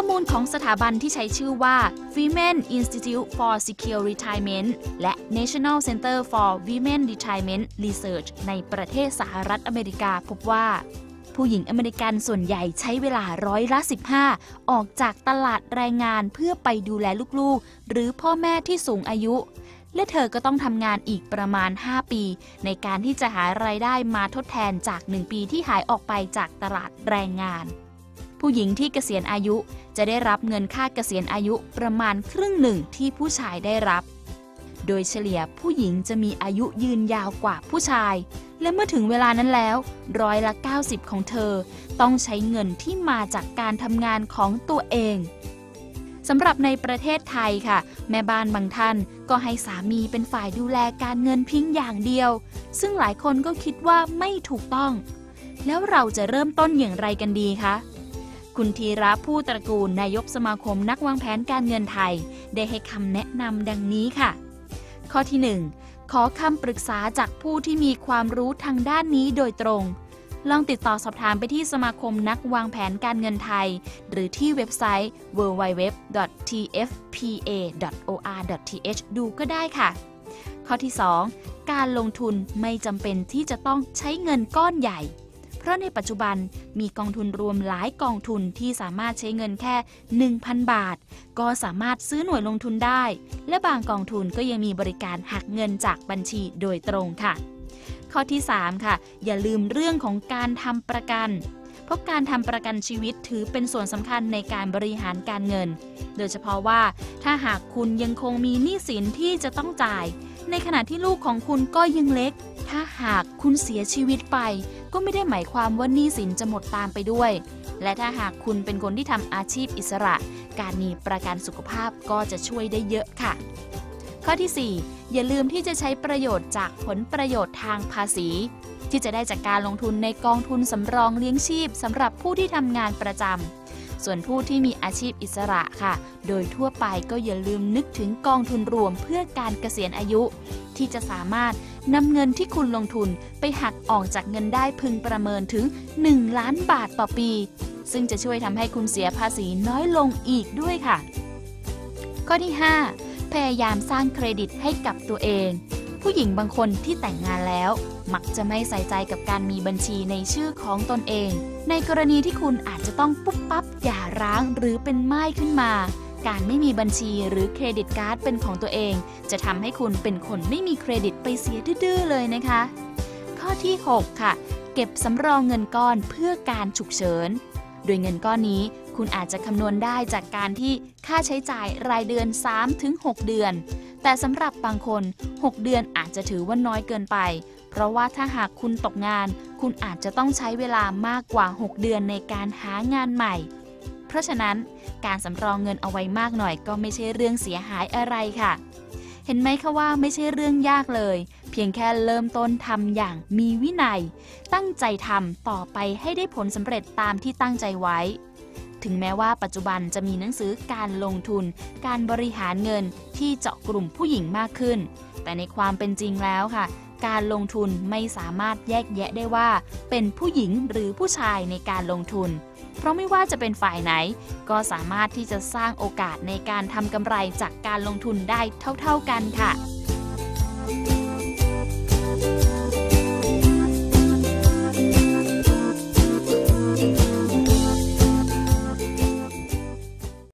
ข้อมูลของสถาบันที่ใช้ชื่อว่า Women Institute for Secure Retirement และ National Center for Women Retirement Research ในประเทศสหรัฐอเมริกาพบว่า ผู้หญิงอเมริกันส่วนใหญ่ใช้เวลาร้อยละ 15 ออกจากตลาดแรงงานเพื่อไปดูแลลูกๆ หรือพ่อแม่ที่สูงอายุและเธอก็ต้องทำงานอีกประมาณ 5 ปี ในการที่จะหารายได้มาทดแทนจาก 1 ปีที่หายออกไปจากตลาดแรงงาน ผู้หญิงที่เกษียณอายุจะได้รับเงินค่าเกษียณอายุประมาณครึ่งหนึ่งที่ผู้ชายได้รับ โดยเฉลี่ยผู้หญิงจะมีอายุยืนยาวกว่าผู้ชาย และเมื่อถึงเวลานั้นแล้ว ร้อยละ 90 ของเธอ ต้องใช้เงินที่มาจากการทำงานของตัวเองสำหรับในประเทศไทยค่ะ แม่บ้านบางท่านก็ให้สามีเป็นฝ่ายดูแลการเงินพิงอย่างเดียว ซึ่งหลายคนก็คิดว่าไม่ถูกต้อง แล้วเราจะเริ่มต้นอย่างไรกันดีคะ คุณธีระผู้ตระกูลนายกสมาคมนักวางแผนการเงินไทย ได้ให้คำแนะนำดังนี้ค่ะ ข้อที่ 1 ขอคำปรึกษาจากผู้ที่มีความรู้ทางด้านนี้โดยตรง ลองติดต่อสอบถามไปที่สมาคมนักวางแผนการเงินไทย หรือที่เว็บไซต์ www.tfpa.or.th ดูก็ได้ค่ะ ข้อที่ 2 การลงทุนไม่จำเป็นที่จะต้องใช้เงินก้อนใหญ่ เพราะในปัจจุบันมีกองทุนรวมหลายกองทุนที่สามารถใช้เงินแค่ 1,000 บาท ก็สามารถซื้อหน่วยลงทุนได้ และบางกองทุนก็ยังมีบริการหักเงินจากบัญชีโดยตรงค่ะ ข้อที่ 3 ค่ะ อย่าลืมเรื่องของการทำประกันเพราะการทำประกันชีวิตถือเป็นส่วนสำคัญในการบริหารการเงิน โดยเฉพาะว่าถ้าหากคุณยังคงมีหนี้สินที่จะต้องจ่าย ในขณะที่ลูกของคุณก็ยังเล็ก ถ้า หากคุณเสียชีวิตไป ก็ไม่ได้หมายความว่าหนี้สินจะหมดตามไปด้วย และถ้าหากคุณเป็นคนที่ทำอาชีพอิสระ การมีประกันสุขภาพก็จะช่วยได้เยอะค่ะ ข้อที่ 4 อย่าลืมที่จะใช้ประโยชน์จากผลประโยชน์ทางภาษี ที่จะได้จากการลงทุนในกองทุนสำรองเลี้ยงชีพสำหรับผู้ที่ทำงานประจำส่วนผู้ที่มีอาชีพอิสระค่ะ โดยทั่วไปก็อย่าลืมนึกถึงกองทุนรวมเพื่อการเกษียณอายุ ที่จะสามารถ นำเงินที่คุณลงทุนไปหักออกจากเงินได้พึงประเมินถึง 1 ล้านบาทต่อปี ซึ่งจะช่วยทำให้คุณเสียภาษีน้อยลงอีกด้วยค่ะ ข้อที่ 5 พยายามสร้างเครดิตให้กับตัวเอง ผู้หญิงบางคนที่แต่งงานแล้ว มักจะไม่ใส่ใจกับการมีบัญชีในชื่อของตนเอง ในกรณีที่คุณอาจจะต้องปุ๊บปั๊บหย่าร้างหรือเป็นไม้ขึ้นมา การไม่มีบัญชีหรือเครดิตการ์ดเป็นของตัวเอง จะทำให้คุณเป็นคนไม่มีเครดิตไปเสียดื้อเลยนะคะ ข้อที่ 6 ค่ะ เก็บสำรองเงินก้อนเพื่อการฉุกเฉิน โดยเงินก้อนนี้คุณอาจจะคำนวณได้จากการที่ค่าใช้จ่ายรายเดือน 3-6 เดือน แต่สำหรับบางคน 6 เดือนอาจจะถือว่าน้อยเกินไป เพราะว่าถ้าหากคุณตกงาน คุณอาจจะต้องใช้เวลามากกว่า 6 เดือนในการหางานใหม่ เพราะฉะนั้นการสำรองเงินเอาไว้มากหน่อยก็ไม่ใช่เรื่องเสียหายอะไรค่ะ เห็นไหมคะว่าไม่ใช่เรื่องยากเลย เพียงแค่เริ่มต้นทำอย่างมีวินัย ตั้งใจทำต่อไปให้ได้ผลสำเร็จตามที่ตั้งใจไว้ ถึงแม้ว่าปัจจุบันจะมีหนังสือการลงทุน การบริหารเงินที่เจาะกลุ่มผู้หญิงมากขึ้น แต่ในความเป็นจริงแล้วค่ะ การลงทุนไม่สามารถแยกแยะได้ว่า เป็นผู้หญิงหรือผู้ชายในการลงทุน เพราะไม่ว่าจะเป็นฝ่ายไหน ก็สามารถที่จะสร้างโอกาสในการทำกำไรจากการลงทุนได้เท่า ๆกันค่ะ